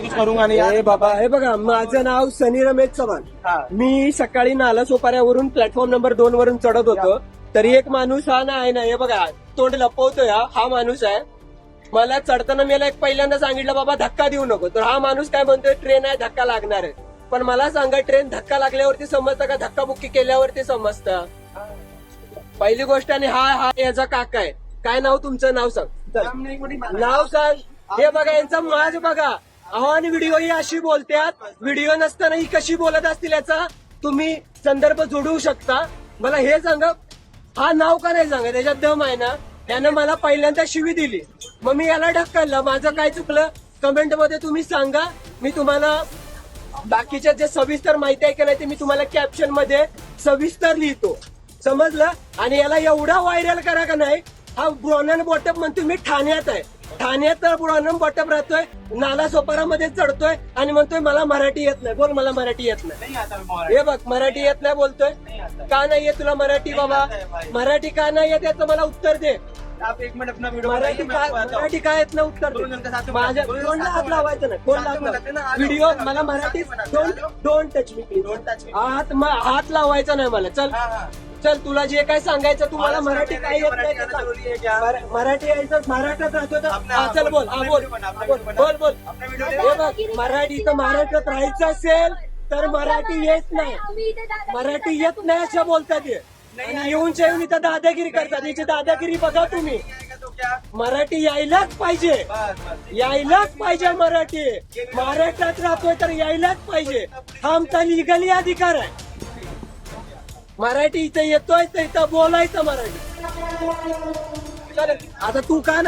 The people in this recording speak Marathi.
कुछ करूंगा नहीं हे बाबा हे बघा माझं नाव सनी रमेश चव्हाण. हा. मी सकाळी नाला सोपाऱ्यावरून प्लॅटफॉर्म नंबर दोन वरून चढत होतो. तरी एक माणूस हा ना आहे ना हे बघा तोंड लपवतोय हा हा माणूस आहे. मला चढताना मी याला एक पहिल्यांदा सांगितलं बाबा धक्का देऊ नको. तर हा माणूस काय म्हणतोय ट्रेन आहे धक्का लागणार आहे. पण मला सांगा ट्रेन धक्का लागल्यावरती समजतं का? धक्का बुक्की केल्यावरती समजतं? पहिली गोष्ट आणि हा हा याचा काका आहे. काय नाव तुमचं? नाव सांग. चल. नाव सांग. हे बघा यांचा माज बघा. अहो आणि व्हिडिओ ही अशी बोलत्यात व्हिडिओ नसताना ही कशी बोलत असतील याचा तुम्ही संदर्भ जोडू शकता. मला हे सांगा हा नाव का नाही सांगा त्याच्यात दम आहे ना? त्यानं मला पहिल्यांदा शिवी दिली. मग मी याला ढक्कललं माझं काय चुकलं? कमेंटमध्ये तुम्ही सांगा. मी तुम्हाला बाकीच्या जे सविस्तर माहिती आहे का नाही ते मी तुम्हाला कॅप्शनमध्ये सविस्तर लिहितो. समजलं? आणि याला एवढा व्हायरल करा का नाही? हा ब्रॉनन बॉटप म्हणतो मी ठाण्यात आहे. ठाण्यात तर ब्रॉनन बॉटप राहतोय नाला सोपारामध्ये चढतोय आणि म्हणतोय मला मराठी येत नाही. बोल मला मराठी येत नाही. हे बघ मराठी येत नाही बोलतोय. का नाही येत तुला मराठी बाबा? मराठी का नाही येत याचं मला उत्तर दे. आप एक मिनट अपना वीडियो मराठी काय मराठी काय येत नाही उत्तर माझ्या कोणला हात लावायचं नाही. कोण साथ में लगाते ना, आलो. व्हिडिओ मला Marathi don't touch me me. हात हात लावायचा नाही मला. चल. चल तुला जे काय सांगायचं तुम्हाला मराठी काय येत नाही मराठी ते आना सांग. जरुरी है क्या? मरा- मराठी यायचं महाराष्ट्रात राहतो तर हा, चल बोल. हा बोल. बोल. बोल हे बघ मराठी तर महाराष्ट्रात राहायचं असेल तर मराठी येत नाही. मराठी येत नाही असं बोलतात हे. आणि येऊन येऊन इथं दादागिरी करतात. याची दादागिरी बघा तुम्ही. मराठी यायलाच पाहिजे. यायलाच पाहिजे मराठी. महाराष्ट्रात राहतोय तर यायलाच पाहिजे. हा आमचा लिगली अधिकार आहे. मराठी इथं येतोय तर इथं बोलायचं मराठी. आता तू का नाही?